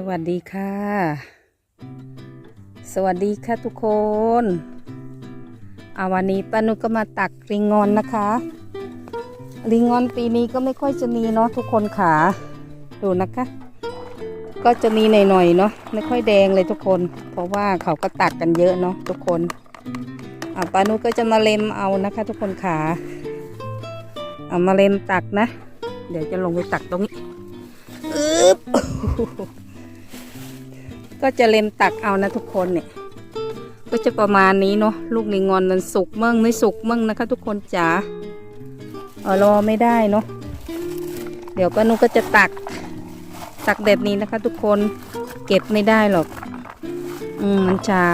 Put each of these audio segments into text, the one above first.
สวัสดีค่ะ สวัสดีค่ะทุกคนอาวันนี้ป้านุก็มาตักริงงอนนะคะริงงอนปีนี้ก็ไม่ค่อยจะมีเนาะทุกคนขาดูนะคะ ก็จะมีหน่อยๆเนาะไม่ค่อยแดงเลยทุกคน เพราะว่าเขาก็ตักกันเยอะเนาะทุกคนอาป้านุก็จะมาเล็มเอานะคะ ทุกคนขาเอามาเล็มตักนะ เดี๋ยวจะลงไปตักตรงนี้อึ๊บ ก็จะเล็มตักเอานะทุกคนเนี่ย ก็จะประมาณนี้เนาะลูกลิงงอนมันสุกเมั่งไม่สุกเมั่งนะคะ ทุกคนจ๋าเออรอไม่ได้เนาะเดี๋ยวป้านุก็จะตักตักแบบนี้นะคะ ทุกคนเก็บไม่ได้หรอก อืมมันช้า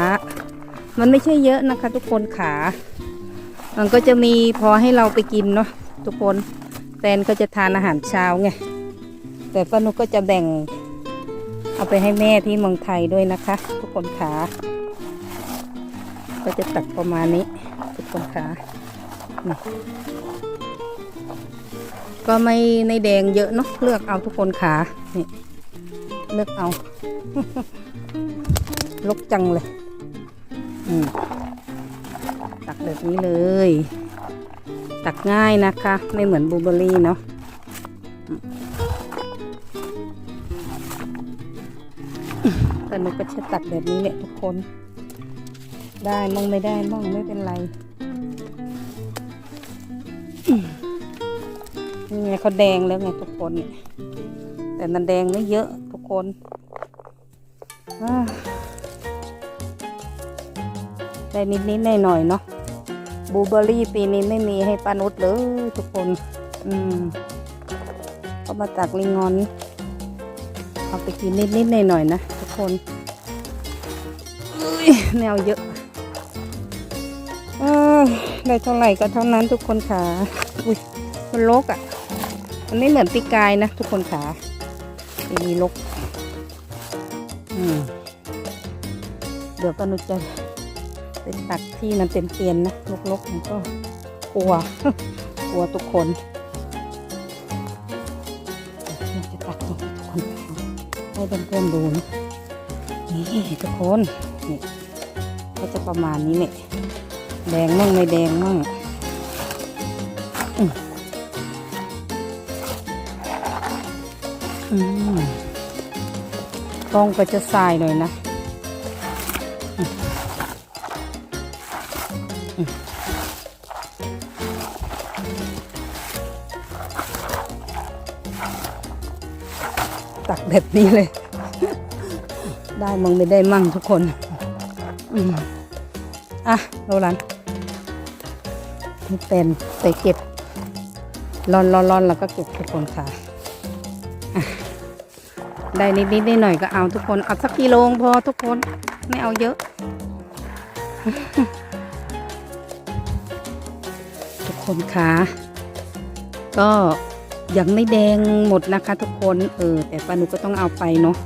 มันไม่ใช่เยอะนะคะ ทุกคนขา มันก็จะมีพอให้เราไปกินเนาะทุกคนแฟนก็จะทานอาหารเช้าไงแต่ป้านุก็จะแบ่ง เอาไปให้แม่ที่เมืองไทยด้วยนะคะ ทุกคนขาก็จะตักประมาณนี้ ทุกคนขานี่ก็ไม่ในแดงเยอะเนาะเลือกเอาทุกคนขานี่เลือกเอา ลกจังเลยอืมตักแบบนี้เลย ตักง่ายนะคะ ไม่เหมือนบลูเบอร์รี่เนาะ แต่หนูก็จะตัดแบบนี้แหละทุกคน ได้มั่งไม่ได้มั่งไม่เป็นไรนี่ไงเขาแดงแล้วไงทุกคนเนี่ยแต่มันแดงไม่เยอะทุกคนได้นิดนิดหน่อยหน่อยๆเนาะบูเบอรี่ปีนี้ไม่มีให้ป้านุชเลยทุกคน อืมก็มาตักลิงงอน เอาไปกินนิดนิดหน่อยหน่อยๆนะทุกคนอุ๊ยแนวเยอะอได้เท่าไหร่ก็เท่านั้นทุกคนขาอุ้ยมันลกอะ่ะ มันไม่เหมือนปีกายนะทุกคนขาปีนี้ลกอืมเดี๋ยวก็นุจะเป็นตักที่มันเป็นเตียนนะลกๆมันก็กลัว กลัวทุกคนจะตักให้ทุกคนขา ให้เพื่อนๆดูนะนี่ทุกคนนี่ก็จะประมาณนี้เนี่ยแดงมั่งไม่แดงมั่งอืมอืมกล้องก็จะสายหน่อยนะ อืม ตักแบบนี้เลย ได้มั่งไม่ได้มั่งทุกคนอะโรลันนี่เป็นไปเก็บรอนรอนรอนแล้วก็เก็บทุกคนค่ะ ได้นิดนิดหน่อยก็เอาทุกคนเอาสักกิโลพอทุกคนไม่เอาเยอะ ทุกคนค่ะก็ ยังไม่แดงหมดนะคะทุกคน เออ แต่ปานุก็ต้องเอาไปเนาะ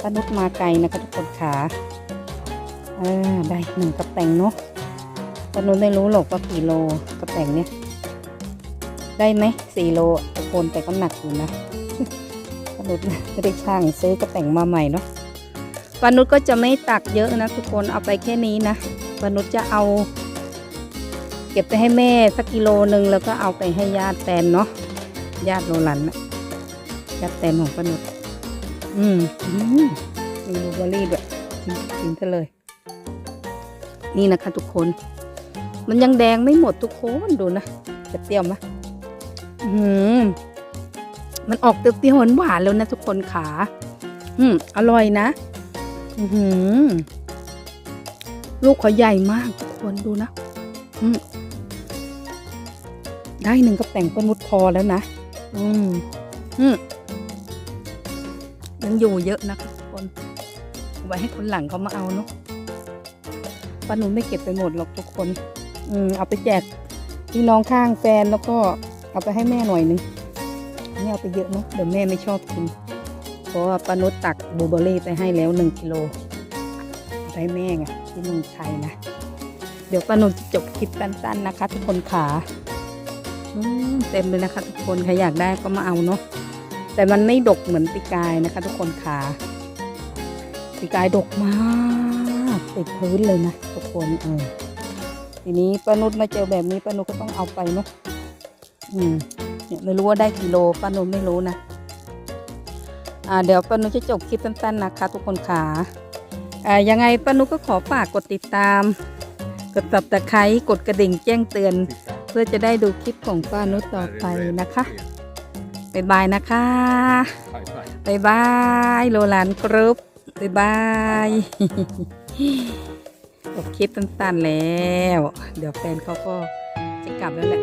ป้านุกมาไกลนะคะทุกคนขาเออได้หนึ่งกระแตงเนาะป้านุไม่รู้หรอกว่ากี่โลกระแตงเนี่ย ได้ไหมสี่โลทุกคนแต่ก็หนักอยู่นะป้านุกไม่ได้ช่างซื้อกระแตงมาใหม่เนาะป้านุก็จะไม่ตักเยอะนะทุกคนเอาไปแค่นี้นะป้านุจะเอาเก็บไปให้แม่สักกิโลหนึ่งแล้วก็เอาไปให้ญาติแฟนเนาะ ญาติโรลันนะญาติแฟนของป้านุกอืมอืมมีบลูเบอร์รี่ด้วยกินกินเลย นี่นะคะทุกคน มันยังแดงไม่หมดทุกคนดูนะจะเปรี้ยวไหมอืมมันออกเปรี้ยวหวานแล้วนะทุกคนขาอืมอร่อยนะ อือหือลูกเขาใหญ่มากทุกคนดูนะ อืมได้หนึ่งกระแต่งก็มุดพอแล้วนะ อืมอืมยังอยู่เยอะนะคะคนเอไว้ให้คนหลังเขามาเอาเนาะป้าหนูไม่เก็บไปหมดหรอกทุกคน อืมเอาไปแจกพี่น้องข้างแฟนแล้วก็เอาไปให้แม่หน่อยนึงไม่เอาไปเยอะเนาะเดี๋ยวแม่ไม่ชอบกิน เพราะว่าป้านุชตักบลูเบอร์รี่ไปให้แล้วหนึ่งกิโลไปให้แม่ไงที่เมืองไทยนะ เดี๋ยวป้านุชจะจบคลิปสั้นๆนะคะ ทุกคนขา เต็มเลยนะคะทุกคนใครอยากได้ก็มาเอาเนาะแต่มันไม่ดกเหมือนปีกายนะคะ ทุกคนขาปีกายดกมากติดพื้นเลยนะทุกคนเออทีนี้ป้านุชมาเจอแบบนี้ป้านุชก็ต้องเอาไปเนาะอืมเนี่ยไม่รู้ว่าได้กี่โลป้านุชไม่รู้นะอ่าเดี๋ยวป้านุชจะจบคลิปสั้นๆนะคะ ทุกคนขาอ่ายังไงป้านุชก็ขอฝากกดติดตาม กดตับตะไคร้กดกระดิ่งแจ้งเตือน เพื่อจะได้ดูคลิปของป้านุชต่อไปนะคะบ๊ายบายนะคะ Bye bye. บายบายโรแลนด์กรุ๊ปบายบายจบคลิปสั้นๆแล้ว เดี๋ยวแฟนเขาก็จะกลับแล้วแหละ